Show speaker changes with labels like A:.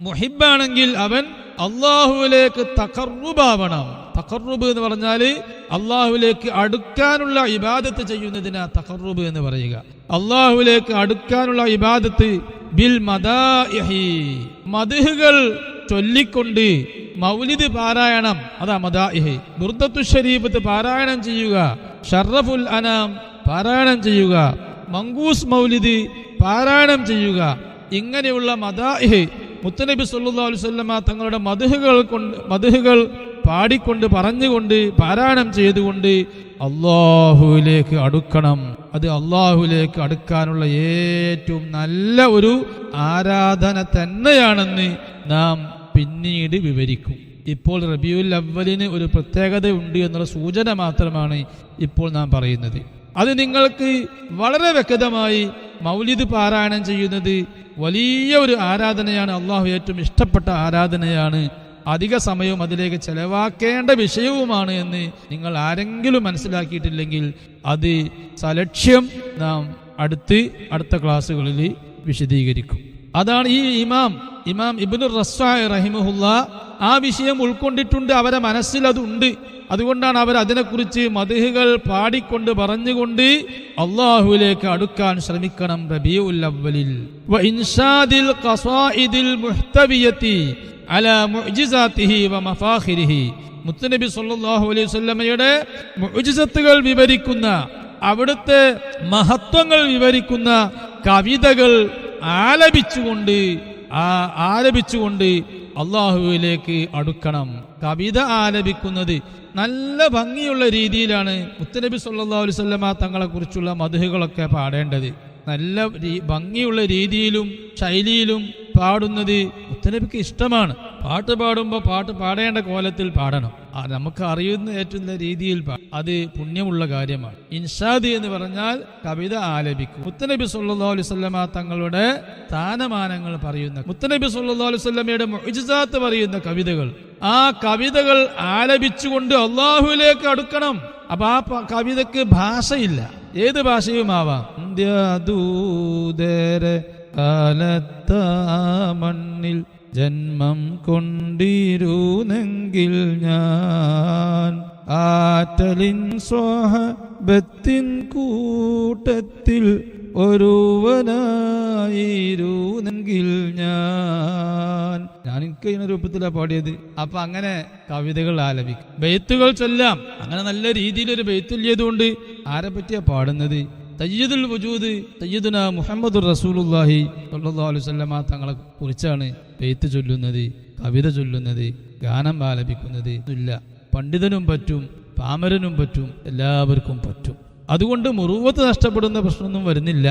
A: മുഹിബാണെങ്കിൽ അവൻ അള്ളാഹുവിലേക്ക് തകർറുബാവണം. തകർറുബ് എന്ന് പറഞ്ഞാൽ അള്ളാഹുവിലേക്ക് അടുക്കാനുള്ള ഇബാദത്ത് ചെയ്യുന്നതിനാ തകർറുബ് എന്ന് പറയുക. അള്ളാഹുവിലേക്ക് അടുക്കാനുള്ള ഇബാദത്ത് ബിൽ മദാഹി മദഹുകൾ ചൊല്ലിക്കൊണ്ട് മൗലിദ് പാരായണം അതാ മദാഹി ബുർദത്തു ഷരീഫത്ത് പാരായണം ചെയ്യുക ഷറഫുൽ അനാം പാരായണം ചെയ്യുക മങ്കൂസ് മൗലിദ് പാരായണം ചെയ്യുക. ഇങ്ങനെയുള്ള മദാഇഹ് മുത്തനബി സല്ലല്ലാഹു അലൈഹി വസല്ലമ തങ്ങളുടെ മധുഹുകൾ കൊണ്ട് മധുഹുകൾ പാടിക്കൊണ്ട് പറഞ്ഞുകൊണ്ട് പാരായണം ചെയ്തുകൊണ്ട് അള്ളാഹുവിലേക്ക് അടുക്കണം. അത് അള്ളാഹുവിലേക്ക് അടുക്കാനുള്ള ഏറ്റവും നല്ല ഒരു ആരാധന തന്നെയാണെന്ന് നാം പിന്നീട് വിവരിക്കും. ഇപ്പോൾ റബിയുൽ അവലിന് ഒരു പ്രത്യേകത ഉണ്ട് എന്നുള്ള സൂചന മാത്രമാണ് ഇപ്പോൾ നാം പറയുന്നത്. അത് നിങ്ങൾക്ക് വളരെ വ്യക്തമായി മൗലിദ് പാരായണം ചെയ്യുന്നത് വലിയ ഒരു ആരാധനയാണ് അള്ളാഹു ഏറ്റവും ഇഷ്ടപ്പെട്ട ആരാധനയാണ്. അധിക സമയവും അതിലേക്ക് ചെലവാക്കേണ്ട വിഷയവുമാണ് എന്ന് നിങ്ങൾ ആരെങ്കിലും മനസ്സിലാക്കിയിട്ടില്ലെങ്കിൽ അത് സലക്ഷ്യം നാം അടുത്ത് അടുത്ത ക്ലാസ്സുകളിൽ വിശദീകരിക്കും. അതാണ് ഈ ഇമാം ഇമാം ഇബ്നു റസ്വായ് റഹിമഹുല്ല ആ വിഷയം ഉൾക്കൊണ്ടിട്ടുണ്ട് അവരെ മനസ്സിൽ അതുണ്ട്. അതുകൊണ്ടാണ് അവർ അതിനെക്കുറിച്ച് മതിഹുകൾ പാടിക്കൊണ്ട് പറഞ്ഞുകൊണ്ട് അള്ളാഹുവിലേക്ക് അടുക്കാൻ ശ്രമിക്കണം റബിയുൽ മുത്തുനബി സല്ലല്ലാഹു അലൈഹി വസല്ലമയുടെ മുഅ്ജിസത്തുകൾ വിവരിക്കുന്ന അവിടുത്തെ മഹത്വങ്ങൾ വിവരിക്കുന്ന കവിതകൾ ആലപിച്ചുകൊണ്ട് ആലപിച്ചുകൊണ്ട് അള്ളാഹുവിലേക്ക് അടുക്കണം. കവിത ആലപിക്കുന്നത് നല്ല ഭംഗിയുള്ള രീതിയിലാണ് മുത്തനബി സല്ലാ അലൈഹി വസല്ലമ തങ്ങളെ കുറിച്ചുള്ള മധുഹുകളൊക്കെ പാടേണ്ടത്. നല്ല ഭംഗിയുള്ള രീതിയിലും ശൈലിയിലും പാടുന്നത് മുത്തനബിക്ക് ഇഷ്ടമാണ്. പാട്ട് പാടുമ്പോൾ പാട്ട് പാടേണ്ട കോലത്തിൽ പാടണം. നമുക്ക് അറിയുന്ന ഏറ്റവും രീതിയിൽ അത് പുണ്യമുള്ള കാര്യമാണ്. ഇൻഷാദ് എന്ന് പറഞ്ഞാൽ കവിത ആലപിക്കും. മുത്തനബി സല്ലാ അലൈഹി വസല്ലമ തങ്ങളുടെ സ്ഥാനമാനങ്ങൾ പറയുന്ന മുത്തനബി സല്ലാ അലൈഹി വസല്ലമയുടെ മുഅ്ജിസാത്ത് പറയുന്ന കവിതകൾ. ആ കവിതകൾ ആലപിച്ചുകൊണ്ട് അള്ളാഹുവിലേക്ക് അടുക്കണം. അപ്പൊ ആ കവിതക്ക് ഭാഷയില്ല. ഏത് ഭാഷയുമാവാം? ആവാം കാലത്ത മണ്ണിൽ ജന്മം കൊണ്ടിരുന്നെങ്കിൽ ഞാൻ ആറ്റലിൻ സ്വഹബത്തിൻ കൂട്ടത്തിൽ ഒരുവനായിരുന്നെങ്കിൽ ഞാൻ. ഞാൻ എനിക്ക് ഇങ്ങനെ രൂപത്തിലാണ് പാടിയത്. അപ്പൊ അങ്ങനെ കവിതകൾ ആലപിക്കും. ബെയ്ത്തുകൾ ചൊല്ലാം. അങ്ങനെ നല്ല രീതിയിൽ ഒരു ബെയ്ത്തുല്യതുകൊണ്ട് ആരെ പറ്റിയാ പാടുന്നത്? തയ്യദുൽ വജൂദ് തയ്യദുന മുഹമ്മദ് റസൂലുല്ലാഹി സല്ലല്ലാഹു അലൈഹി വസല്ലമ തങ്ങളെ കുറിച്ചാണ് പെയ്ത്ത് ചൊല്ലുന്നത് കവിത ചൊല്ലുന്നത് ഗാനം ആലപിക്കുന്നത്. ഇല്ല. പണ്ഡിതനും പറ്റും പാമരനും പറ്റും എല്ലാവർക്കും പറ്റും. അതുകൊണ്ട് മുറുവത്ത് നഷ്ടപ്പെടുന്ന പ്രശ്നമൊന്നും വരുന്നില്ല.